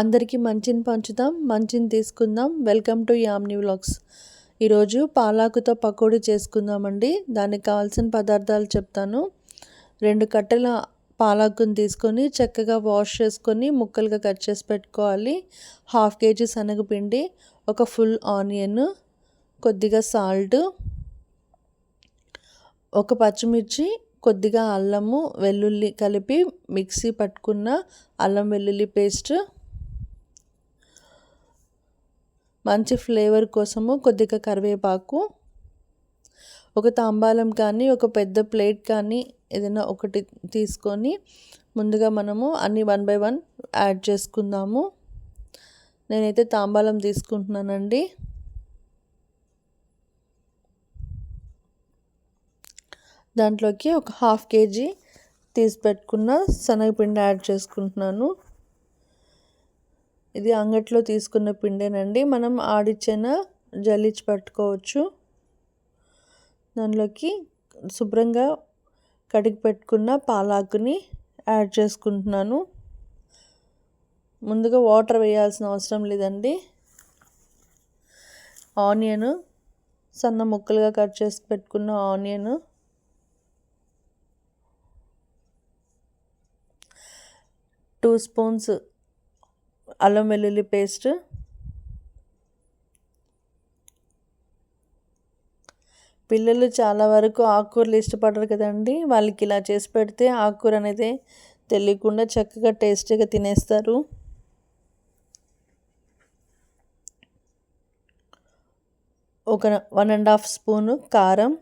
అందరికీ మంచిని పంచుదాం మంచిని తీసుకుందాం. వెల్కమ్ టు యామ్ని వ్లాగ్స్ ఈరోజు పాలాకుతో పకోడీ చేసుకుందామండి. దానికి కావాల్సిన పదార్థాలు చెప్తాను. రెండు కట్టెల పాలాకుని తీసుకొని చక్కగా వాష్ చేసుకొని ముక్కలుగా కట్ చేసి పెట్టుకోవాలి. హాఫ్ కేజీ శనగపిండి ఒక ఫుల్ ఆనియన్ కొద్దిగా సాల్ట్ ఒక పచ్చిమిర్చి కొద్దిగా అల్లము వెల్లుల్లి కలిపి మిక్సీ పట్టుకున్న అల్లం వెల్లుల్లి పేస్ట్ మంచి ఫ్లేవర్ కోసము కొద్దిగా కరివేపాకు ఒక తాంబాలం కానీ ఒక పెద్ద ప్లేట్ కానీ ఏదైనా ఒకటి తీసుకొని ముందుగా మనము అన్ని వన్ బై వన్ యాడ్ చేసుకుందాము. నేనైతే తాంబాలం తీసుకుంటున్నానండి. దాంట్లోకి ఒక హాఫ్ కేజీ తీసి పెట్టుకున్న శనగపిండి యాడ్ చేసుకుంటున్నాను. ఇది అంగట్లో తీసుకున్న పిండేనండి. మనం ఆడిచ్చిన జల్లించి పట్టుకోవచ్చు. దానిలోకి శుభ్రంగా కడిగి పెట్టుకున్న పాలాకుని యాడ్ చేసుకుంటున్నాను. ముందుగా వాటర్ వేయాల్సిన అవసరం లేదండి. ఆనియన్ సన్న ముక్కలుగా కట్ చేసి పెట్టుకున్న ఆనియన్ టూ స్పూన్స్ అల్లం వెల్లుల్లి పేస్ట్. పిల్లలు చాలా వరకు ఆకుకూరలు ఇష్టపడరు కదండి. వాళ్ళకి ఇలా చేసి పెడితే ఆకుకూర అనేది తెలియకుండా చక్కగా టేస్టీగా తినేస్తారు. ఒక వన్ అండ్ హాఫ్ స్పూను కారం.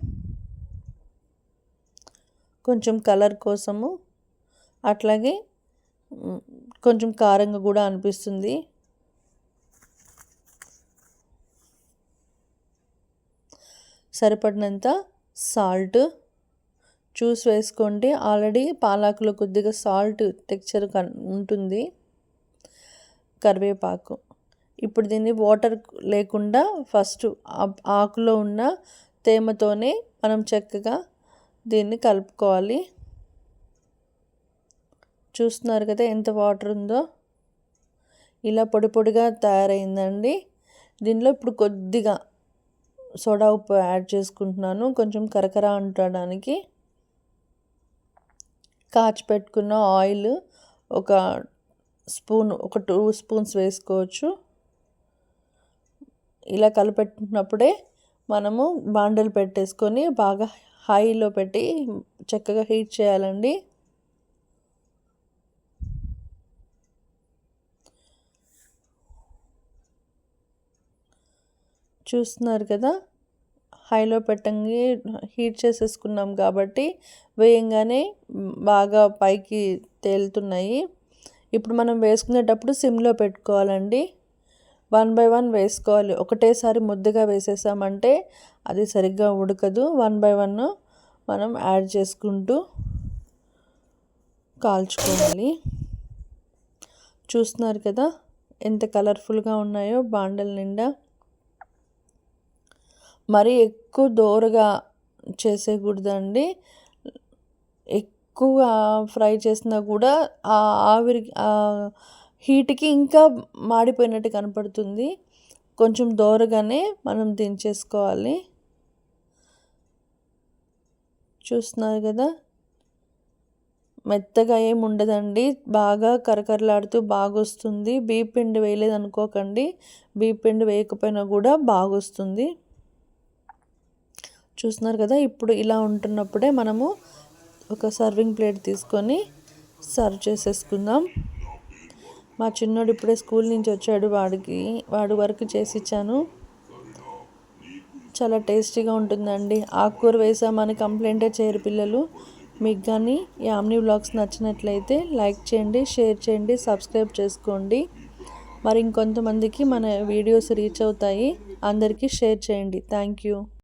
కొంచెం కలర్ కోసము. అట్లాగే కొంచెం కారంగా కూడా అనిపిస్తుంది. సరిపడినంత సాల్ట్ చూసి వేసుకోండి ఆల్రెడీ పాలాకులో కొద్దిగా సాల్ట్ టెక్చర్ ఉంటుంది. కరివేపాకు. ఇప్పుడు దీన్ని వాటర్ లేకుండా ఫస్ట్ ఆకులో ఉన్న తేమతోనే మనం చక్కగా దీన్ని కలుపుకోవాలి. చూస్తున్నారు కదా ఎంత వాటర్ ఉందో. ఇలా పొడి పొడిగా తయారైందండి. దీనిలో ఇప్పుడు కొద్దిగా సోడా ఉప్పు యాడ్ చేసుకుంటున్నాను. కొంచెం కరకర అంటడానికి. కాచి పెట్టుకున్న ఆయిల్ ఒక స్పూన్ ఒక టూ స్పూన్స్ వేసుకోవచ్చు. ఇలా కలిపెట్టినప్పుడే మనము బాండలు పెట్టేసుకొని బాగా హైలో పెట్టి చక్కగా హీట్ చేయాలండి. చూస్తున్నారు కదా? హైలో పెట్టంగి హీట్ చేసేసుకున్నాం కాబట్టి వేయంగానే బాగా పైకి తేలుతున్నాయి. ఇప్పుడు మనం వేసుకునేటప్పుడు సిమ్లో పెట్టుకోవాలండి. వన్ బై వన్ వేసుకోవాలి. ఒకటేసారి ముద్దగా వేసేసామంటే అది సరిగ్గా ఉడకదు. వన్ బై వన్ మనం యాడ్ చేసుకుంటూ కాల్చుకోవాలి. చూస్తున్నారు కదా? ఎంత కలర్ఫుల్గా ఉన్నాయో బాండల నిండా. మరీ ఎక్కువ దోరగా చేసేయకూడదండి ఎక్కువ ఫ్రై చేసినా కూడా ఆ ఆవిరి హీట్కి ఇంకా మాడిపోయినట్టు కనపడుతుంది. కొంచెం దోరగానే మనం దించేసుకోవాలి. చూస్తున్నారు కదా? మెత్తగా ఏమి ఉండదండి. బాగా కరకరలాడుతూ బాగా వస్తుంది బీప్ పిండి వేయలేదు అనుకోకండి బీప్ పిండి వేయకపోయినా కూడా బాగా వస్తుంది చూస్తున్నారు కదా ఇప్పుడు ఇలా ఉంటున్నప్పుడే మనము ఒక సర్వింగ్ ప్లేట్ తీసుకొని సర్వ్ చేసేసుకుందాం. మా చిన్నోడు ఇప్పుడే స్కూల్ నుంచి వచ్చాడు వాడికి వాడి వరకు చేసి ఇచ్చాను. చాలా టేస్టీగా ఉంటుందండి. ఆకుకూర వేసామని కంప్లైంటే చేయరు పిల్లలు. మీకు కానీ యామ్ని బ్లాగ్స్ నచ్చినట్లయితే లైక్ చేయండి షేర్ చేయండి సబ్స్క్రైబ్ చేసుకోండి. మరి ఇంకొంతమందికి మన వీడియోస్ రీచ్ అవుతాయి. అందరికీ షేర్ చేయండి. Thank you.